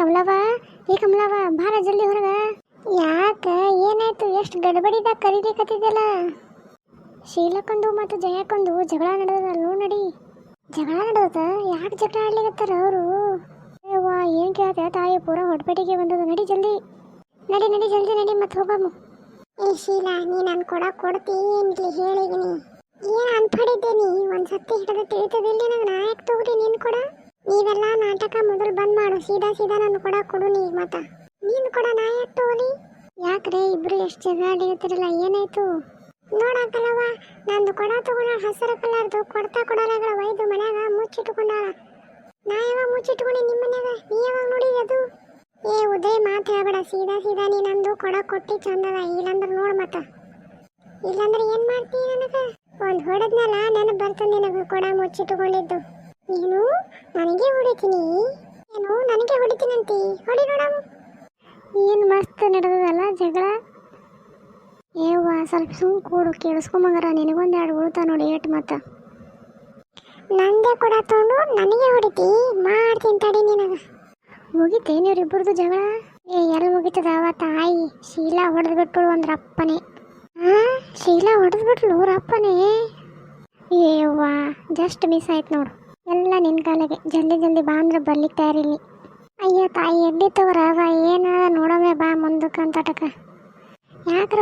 ಕಮಲವ ಏ ಕಮಲವ ಭಾಳ ಜಲ್ದಿ ಹೊರಗ. ಯಾಕ, ಏನಾಯ್ತು? ಎಷ್ಟು ಗಡಬಡಿದಾಗ ಶೀಲಾ ಶೀಲಕ್ಕೊಂದು ಮತ್ತು ಜಯಕ್ಕೊಂದು ಜಗಳ ನಡೆದ ನೋ ನಡಿ. ಜಗಳ ನಡೆದ ಯಾಕೆ ಜಗಳ ಆಡ್ಲಿಕತ್ತಾರ ಅವರು? ವಾ ಏನು ಕೇಳ್ತಾ ತಾಯಿ ಪೂರ ಹೊಟ್ಪೆಟ್ಟಿಗೆ ಬಂದದ. ನಡಿ ಜಲ್ದಿ. ನಡಿ ನಡಿ, ಜಲ್ದಿ ನಡಿ ಮತ್ತೆ ಹೋಗಮ್ಮ ಏ ಶೀಲಾ ನೀ ನಾನು ಕೊಡ ಕೊಡ್ತಿ ಏನಿಲ್ಲ ಹೇಳಿದೀನಿ. ಏನ್ ಅನ್ಪಡಿದ್ದೇನಿ ಒಂದ್ ಸತಿ ಹಿಡಿದು ತಿಳಿತದಿಲ್ಲ ನನಗೆ. ನಾ ತಗೋರಿ ನೀನ್ ಕೊಡ? ನೀವೆಲ್ಲ ನಾಟಕ ಮೊದಲು ಬಂದ್ ಮಾಡು. ಸೀದಾ ಸೀದಾ ನಾನು ಕೊಡ ಕೊಡು ನೀ ಮತ ನೀನ್ ಕೊಡ ನಾ ಯಾಕೆ ಯಾಕ್ರೆ ಇಬ್ರು ಎಷ್ಟು ಜಗಳ ಆಡಿರ್ತಿರಲ್ಲ, ಏನಾಯ್ತು? ನೋಡಕ್ಕಲ್ಲವ ನಂದು ಕೊಡ ತಗೊಂಡ ಹಸಿರು ಕಲರ್ದು, ಕೊಡ್ತಾ ಕೊಡಲಾಗಳ ವೈದು ಮನ್ಯಾಗ ಮುಚ್ಚಿಟ್ಕೊಂಡಾಳ. ನಾ ಯಾವಾಗ ಮುಚ್ಚಿಟ್ಕೊಂಡೆ ನಿಮ್ಮ ಮನ್ಯಾಗ? ನೀ ಯಾವಾಗ ನೋಡಿದ ಅದು? ಏ ಉದಯ್, ಮಾತು ಹೇಳ್ಬೇಡ. ಸೀದಾ ಸೀದಾ ನೀ ನಂದು ಕೊಡ ಕೊಟ್ಟಿ ಚಂದದ. ಇಲ್ಲಂದ್ರೆ ನೋಡ್ ಮತ ಇಲ್ಲಂದ್ರೆ ಏನ್ ಮಾಡ್ತೀನಿ ನನಗ? ಒಂದ್ ಹೊಡೆದ್ನಲ್ಲ, ನೆನಪು ಬರ್ತದೆ ನಿನಗ ಕೊಡ ಮುಚ್ಚಿಟ್ಟುಕೊಂಡಿದ್ದು ನೀನು? ನನಗೆ ಹೊಡಿತೀನಿ. ಏನು ನನಗೆ ಹೊಡಿತೀನಂತಿ. ಹೊಡಿ ನೋಡಮ್ ಏನು ಮಸ್ತ್ ನಡೆದದಲ್ಲ ಜಗಳ? ಏವ್ವ ಸ್ವಲ್ಪ ಸುಮ್ ಕೂಡು ಕೇಳಿಸ್ಕೊಂಬಂಗಾರ ನಿನಗೊಂದು ಎರಡು ಉಳ್ತಾ ನೋಡಿ, ಏಟ್ ಮತ್ತ ನಂದೇ ಕೂಡ ತಗೊಂಡು, ನನಗೆ ಹೊಡಿತಿ. ಮಾಡ್ತೀನಿ ತಡಿ ನಿನಗ. ಮುಗಿತೆ ನೀವ್ರಿಬ್ಬರದು ಜಗಳ? ಏ, ಎಲ್ಲ ಮುಗಿತದ ತಾಯಿ ಶೀಲಾ ಹೊಡೆದು ಬಿಟ್ಟು ಅಂದ್ರೆ ಅಪ್ಪನೇ. ಹಾ ಶೀಲಾ ಹೊಡೆದು ಬಿಟ್ಲು ಅಪ್ಪನೇ ಏವ್ವ ಜಸ್ಟ್ ಮಿಸ್ ಆಯ್ತು ನೋಡು. ಎಲ್ಲ ನಿನ್ನ ಕಾಲಿಗೆ ಜಲ್ದಿ ಜಲ್ದಿ ಬಾ ಅಂದ್ರೆ ಬರ್ಲಿಕ್ಕೆ ತಯಾರಿಲ್ಲ. ಅಯ್ಯ ತಾಯಿ ಎಡ್ಡಿ ಅವ ಏನದ ನೋಡೋಮೆ ಬಾ ಮುಂದಕ್ಕೆ ಅಂತಟಕ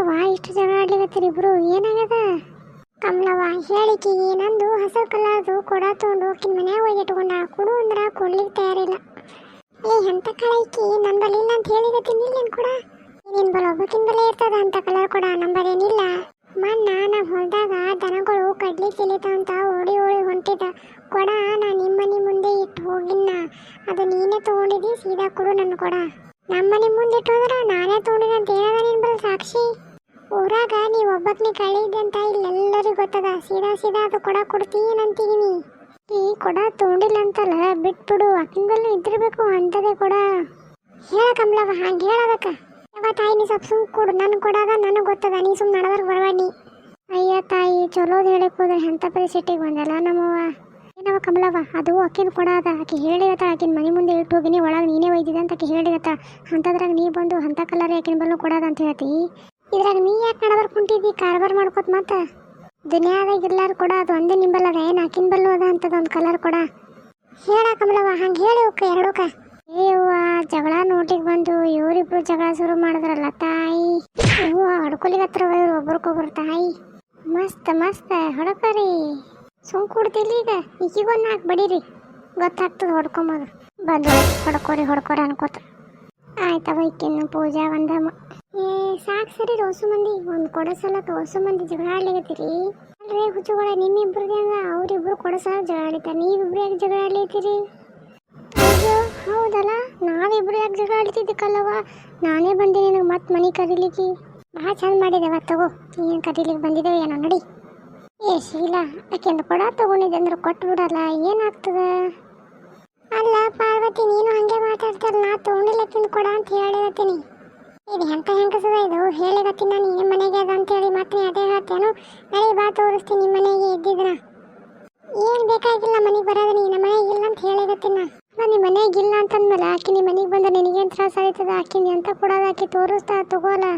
ಬಾ ಇಷ್ಟು ಜನ ಆಡ್ಲಿಕತ್ತೀರಿ ಇಬ್ರು? ಏನಾಗ್ಯದ? ಕಮಲವ್ವ ಹೇಳಿಕೆ ನಂದು ಹಸು ಕಲರ್ದು ಕೊಡ ತೊಗೊಂಡು ಹೋಗಿ ಮನ್ಯಾಗ ಹೋಗಿ ಇಟ್ಕೊಂಡ. ಕೊಡು ಅಂದ್ರೆ ಕೊಡ್ಲಿಕ್ಕೆ ತಯಾರಿಲ್ಲ. ಏ, ಎಂತ ಕಳೈಕಿ ಇಲ್ಲ ಅಂತ ಹೇಳಿಗತ್ತೀನಿ ನಿನ್ ಕೂಡ? ನಿನ್ ಬಲ ಒಬ್ಬಕಿನ ಬಲೆ ಇರ್ತದ ಅಂತ ಕಲರ್ ಕೊಡ. ನಂಬರೇನಿಲ್ಲ ಮಣ್ಣ ನಮ್ಮ ಹೊಲದಾಗ ದನಗಳು ಕಡ್ಲಿ ತಿಲಿತ ಅಂತ ಓಡಿ ಓಡಿ ಹೊಂಟಿದ. ಕೊಡ, ನಾ ನಿಮ್ಮನೆ ಮುಂದೆ ಇಟ್ಟು ಹೋಗಿನ್ನ. ಅದು ನೀನೇ ತಗೊಂಡಿದ್ದಿ, ಸೀದಾ ಕೊಡು ನನ್ನ ಕೊಡ. ನಮ್ಮನೆ ಮುಂದೆ ಇಟ್ಟು ಹೋದ್ರ ನಾನೇ ತಗೊಂಡಿನ ಅಂತ ಏನದ ನಿನ್ ಬಲ್ ಸಾಕ್ಷಿ? ಊರಾಗ ನೀ ಒಬ್ಬಕ್ನಿ ಕಳೀದೆ ಅಂತ ಇಲ್ಲೆಲ್ಲರಿಗೂ ಗೊತ್ತದ. ಸೀದಾ ಸೀದಾ ಅದು ಕೊಡ ಕೊಡ್ತೀನಂತಿದೀನಿ ಈ ಕೊಡ ತಗೊಂಡಿಲ್ಲ ಅಂತಲ್ಲ, ಬಿಟ್ಬಿಡು. ಬಿಡು ಬಲ್ಲ ಇದ್ದಿರ್ಬೇಕು ಅಂತದೇ ಕೊಡ. ಹೇಳ ಕಮಲವ ಹಂಗೆ ಹೇಳದಕ್ಕ ಯಾವ ತಾಯಿ, ನೀ ಸ್ವಲ್ಪ ಸುಮ್ ಕೊಡು. ನನ್ನ ಕೊಡಾಗ ನನಗೆ ಗೊತ್ತದ. ನೀ ಸುಮ್ ನಡವರ್ಗ ಬರವಾಡಿ ಅಯ್ಯ ತಾಯಿ, ಚಲೋದು ಹೇಳಕ್ ಹೋದ್ರೆ ಎಂಥ ಪರಿಸ್ಥಿತಿಗೆ ಬಂದಲ್ಲ ನಮ್ಮವ್ವ. ಏನವ ಕಮಲವ ಅದು ಅಕ್ಕಿನ ಕೊಡ ಅದ. ಆಕೆ ಹೇಳಿರತ್ತ ಆಕಿನ ಮನೆ ಮುಂದೆ ಇಟ್ಟು ಹೋಗಿನಿ ಒಳಗೆ ನೀನೇ ಒಯ್ದಿದೆ ಅಂತ ಆಕೆ ಹೇಳಿರತ್ತ ಅಂಥದ್ರಾಗ ನೀ ಬಂದು ಅಂಥ ಕಲರ್ ಆಕಿನ ಬಲ್ಲು ಕೊಡದ ಅಂತ ಹೇಳ್ತಿ. ಇದ್ರಾಗ ನೀ ಯಾಕೆ ನಡಬರ್ ಕುಂಟಿದ್ದಿ ಕಾರ್ಬಾರ್ ಮಾಡ್ಕೋತ ಮತ್ತ. ದುನಿಯಾದಾಗ ಇರ್ಲಾರು ಕೊಡ, ಅದು ಒಂದೇ ನಿಂಬಲ್ಲದ. ಏನು ಆಕಿನ ಬಲ್ಲು ಅದ ಅಂತದೊಂದು ಕಲರ್ ಕೊಡ. ಹೇಳ ಕಮಲವ ಹಂಗೆ ಹೇಳಿ ಹೋಕ ಎರಡೂಕ. ಏವ್ವ ಜಗಳ ನೋಟಿಗೆ ಬಂದು ಇವರಿಬ್ರು ಜಗಳ ಶುರು ಮಾಡಿದ್ರಲ್ಲ ತಾಯಿ. ಹೂವ ಹತ್ರ ಇವ್ರು ಒಬ್ರಿಗೊಬ್ರು ತಾಯಿ. ಮಸ್ತ್ ಮಸ್ತ್, ಹೊಡಕರಿ. ಸುಮ್ ಕೊಡ್ತಿಲ್ಲ ಈಗ. ಈಗಿಗೊಂದು ನಾಲ್ಕು ಬಡೀರಿ. ಗೊತ್ತಾಗ್ತದೆ ಹೊಡ್ಕೊಂಬೋದು. ಬಂದು ಹೊಡ್ಕೋರಿ ಹೊಡ್ಕೋರಿ ಅನ್ಕೋತ. ಆಯ್ತವ ಇಕ್ಕಿನ್ನು ಪೂಜಾ ಒಂದಮ್ಮ ಏ, ಸಾಕು ಸರಿ ರೋಸು ಮಂದಿ. ಒಂದು ಕೊಡಸಲ ಹೊಸ ಮಂದಿ ಜಗಳ ಆಡ್ಲಿಕತ್ತೀರಿ? ಅಲ್ರೇ ಹುಚ್ಚುಗಳ, ನಿಮ್ಮಿಬ್ರದೇ ಹಂಗ ಅವ್ರಿಬ್ರು ಕೊಡಸಲ ಜಗಳ ಆಡಿತ. ನೀವಿಬ್ರು ಯಾಕೆ ಜಗಳ ಆಡ್ಲಿತ್ತೀರಿ ಅಯ್ಯೋ, ಹೌದಲ್ಲ? ನಾವಿಬ್ರು ಯಾಕೆ ಜಗಳ ಆಡ್ತಿದ್ದಕ್ಕಲ್ಲವ ನಾನೇ ಬಂದೆ ನಿನಗೆ ಮತ್ತೆ ಮನೆ ಕರೀಲಿಕ್ಕೆ. ಭಾಳ ಚಂದ ಮಾಡಿದೆವ, ತಗೋ. ಏನು ಕರೀಲಿಕ್ಕೆ ಬಂದಿದ್ದೇವೆ ಏನೋ, ನಡಿ. ಏ ಶೀಲಾ ಆಕೆಂದು ಕೊಡ ತಗೊಂಡಿದ್ದೆ ಅಂದ್ರೆ ಕೊಟ್ಟು ಬಿಡಲ್ಲ ಏನಾಗ್ತದ? ಅಲ್ಲ ಪಾರ್ವತಿ, ನೀನು ಹಂಗೆ ಮಾತಾಡ್ತಾರಲ್ಲ ನಾ ತಗೊಂಡಿಲ್ಲ ತಿಂದು ಕೊಡ ಅಂತ ಹೇಳಿದತ್ತೀನಿ. ಇದು ಎಂತ ಹೆಂಗಸದ ಇದು? ಹೇಳಿಗತ್ತೀನಿ ನಾನು ನಿಮ್ಮ ಮನೆಗೆ ಅದ ಅಂತೇಳಿ ಮತ್ತೆ ಅದೇ ಹೇಳ್ತೇನು? ನನಗೆ ಬಾ, ತೋರಿಸ್ತೀನಿ ನಿಮ್ಮ ಮನೆಗೆ ಇದ್ದಿದ್ರ ಏನು ಬೇಕಾಗಿಲ್ಲ, ಮನೆಗೆ ಬರೋದು ನೀ ನಮ್ಮ ಮನೆಗೆ ಇಲ್ಲ ಅಂತ ಹೇಳಿಗತ್ತೀನಿ ನಾನು ನಿಮ್ಮ ಮನೆಗೆ ಇಲ್ಲ ಅಂತಂದ್ಮೇಲೆ ಆಕೆ ನಿಮ್ಮ ಮನೆಗೆ ಬಂದ ನಿನಗೇನು ತ್ರಾಸ ಆಯ್ತದ? ಆಕೆ ಎಂತ ಕೊಡೋದು ಆಕೆ ತೋರಿಸ್ತಾ ತಗೋಲ್ಲ?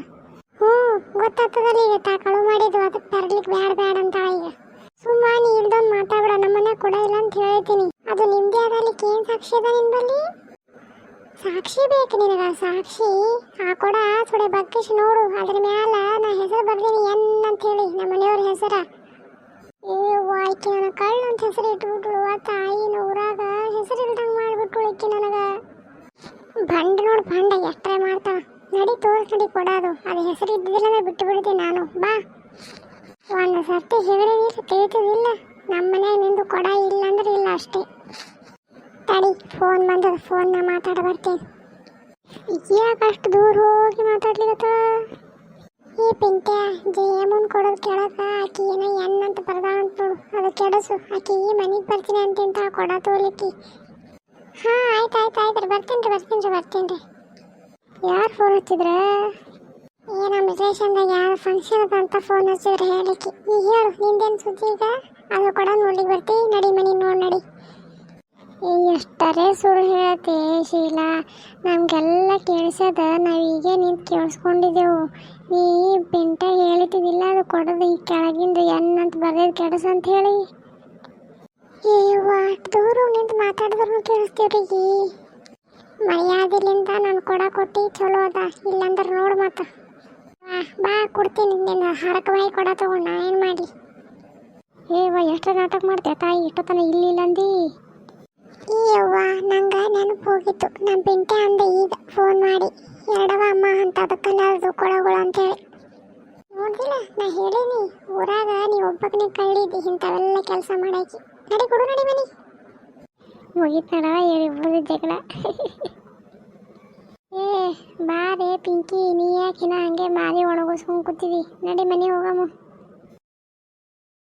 ಹ್ಞೂ, ಗೊತ್ತಾಗ್ತದಲ್ಲ ಈಗ ತಾ ಕಳು ಮಾಡಿದ್ದು, ಅದಕ್ಕೆ ತರಲಿಕ್ಕೆ ಬೇಡ ಬೇಡ ಅಂತ ಈಗ ಸುಮ್ಮ ನೀ ಇಲ್ದೊಂದು ಮಾತಾಡ್ಬೇಡ ನಮ್ಮನೆ ಕೊಡ ಇಲ್ಲ ಅಂತ ಹೇಳ್ತೀನಿ ಅದು ನಿಮ್ದೇ ಆದಲಿಕ್ಕೆ ಏನು ಸಾಕ್ಷಿ ಅದ ನಿಂಬಲ್ಲಿ ಸಾಕ್ಷಿ ಬೇಕು ನಿನಗ ಸಾಕ್ಷಿ? ಆ ಕೊಡ ಥೋಡೆ ಬಗ್ಗಿಸಿ ನೋಡು. ಅದ್ರ ಮ್ಯಾಲ ನಾ ಹೆಸರು ಬರ್ದೀನಿ ಎನ್ ಅಂತ ಹೇಳಿ ನಮ್ಮ ಮನೆಯವ್ರ ಹೆಸರ. ಏ ವಾಯ್ಕೆ ನನ್ನ ಕಳ್ಳು ಅಂತ ಹೆಸರು ಇಟ್ಬಿಟ್ಳು. ಆ ತಾಯಿ ಊರಾಗ ಹೆಸರು ಇಲ್ದಂಗೆ ಮಾಡ್ಬಿಟ್ಳು ಇಕ್ಕಿ ನನಗ. ಬಂಡ ನೋಡು ಬಂಡ ಎಷ್ಟೇ ಮಾಡ್ತಾವ ನಡಿ ತೋರ್ಸ್, ನಡಿ ಕೊಡೋದು. ಅದು ಹೆಸರು ಇದ್ದಿಲ್ಲ ಬಿಟ್ಟು ಬಿಡ್ತೀನಿ ನಾನು. ಬಾ. ಒಂದು ಸರ್ತಿ ಹೇಳಿದಿಲ್ಲ ತಿಳಿತದಿಲ್ಲ ನಮ್ಮ ಮನೆ ನಿಂದು ಕೊಡ ಇಲ್ಲ ಅಂದ್ರೆ ಇಲ್ಲ ಅಷ್ಟೇ. ತಡಿ, ಫೋನ್ ಬಂದದ ಫೋನ್ನ ಮಾತಾಡ ಬರ್ತೀನಿ. ಯಾಕೆ ಅಷ್ಟು ದೂರ ಹೋಗಿ ಮಾತಾಡ್ಲಿಕ್ಕೆ ಈ ಪಿಂಟ್ಯ, ಜಯಮ್ಮನ್ ಕೊಡೋದು ಕೇಳಕ ಆಕಿ ಏನೋ ಎನ್ ಅಂತ ಬರ್ದ ಅಂತ ಅದು ಕೆಡಸು. ಆಕಿ ಈ ಮನೆಗೆ ಬರ್ತೀನಿ ಅಂತಿಂತ ಕೊಡ ತೋಲಿಕ್ಕಿ ಹಾಂ, ಆಯ್ತು ಆಯ್ತು ಆಯ್ತು ಬರ್ತೀನಿ ರೀ ಬರ್ತೀನಿ ರೀ ಬರ್ತೀನಿ ರೀ. ಯಾರು ಫೋನ್ ಹಚ್ಚಿದ್ರೆ? ಏ ನಮ್ಮ ರಿಲೇಷನ್ದಾಗ ಯಾರು ಫಂಕ್ಷನ್ ಅದ ಅಂತ ಫೋನ್ ಹಚ್ಚಿದ್ರೆ ಹೇಳಿಕ್ಕೆ. ಈಗ ಹೇಳು, ನಿಂದೇನು ಸುದ್ದಿ ಈಗ? ಅದು ಕೊಡ ನೋಡ್ಲಿಕ್ಕೆ ಬರ್ತೀವಿ ನಡಿ ಮನೆ ನೋಡಿ ನಡಿ. ಎಷ್ಟರೇ ಸುಳ್ಳು ಹೇಳತ್ತೆ ಶೀಲಾ. ನಮಗೆಲ್ಲ ಕೇಳಿಸದ ನಾವು ಹೀಗೆ ನಿಂತು ಕೇಳಿಸ್ಕೊಂಡಿದ್ದೆವು. ನೀ ಪಿಂಟ ಹೇಳಿದ್ದಿಲ್ಲ ಅದು ಕೊಡೋದು ಈ ಕೆಳಗಿಂದ ಎನ್ನಂತ ಬರ್ದಿದ್ದು ಕೆಡಸ ಅಂತ ಹೇಳಿ. ಏ ದೂರ ನಿಂತು ಮಾತಾಡಿದ್ರು ಕೇಳಿಸ್ತೀವ್ರಿ ಮರ್ಯಾದಿಲಿಂದ ನಾನು ಕೊಡ ಕೊಟ್ಟು ಚಲೋ ಅದ ಇಲ್ಲಂದ್ರೆ ನೋಡು ಮತ್ತ. ಬಾ, ಕೊಡ್ತೀನಿ ನಿನ್ನ ಹರಕವಾಗಿ ಕೊಡ ತಗೊಂಡು ಏನು ಮಾಡಲಿ. ಏವ ಎಷ್ಟು ನಾಟಕ ಮಾಡ್ತೀಯ ತಾಯಿ ಇಷ್ಟೊತ್ತನ ಇಲ್ಲಿ ಅಂದಿ ಯವ್ವ ನಂಗೆ ನೆನಪು ಹೋಗಿತ್ತು ನಮ್ಮ ಪಿಂಟೆ ಅಂದ, ಈಗ ಫೋನ್ ಮಾಡಿ. ಎರಡವ ಅಮ್ಮ ಅಂತ, ಅದಕ್ಕಲ್ಲ ಅದು ಕೊಳಗಳು ಅಂತೇಳಿ. ನೋಡಿಲ್ಲ ನಾ ಹೇಳೀನಿ, ಊರಾಗ ನೀ ಒಬ್ಬಕ್ಕನೆ ಕಳ್ಳಿದ್ದಿ ಇಂಥವೆಲ್ಲ ಕೆಲಸ ಮಾಡಾಕಿ. ನಡಿ ಕೊಡು ನಡಿ ಮುಗೀತ್ ಹೇಳಿ ಇಬ್ಬರದು ಜಗಳ. ಏ ಬಾರೇ ಪಿಂಕಿ, ನೀ ಯಾಕಿನ ಹಂಗೆ ಮಾರಿ ಒಣಗಿಸ್ಕೊಂಡು ಕೂತಿದಿ? ನಡಿ ಮನೆ ಹೋಗಮ್ಮ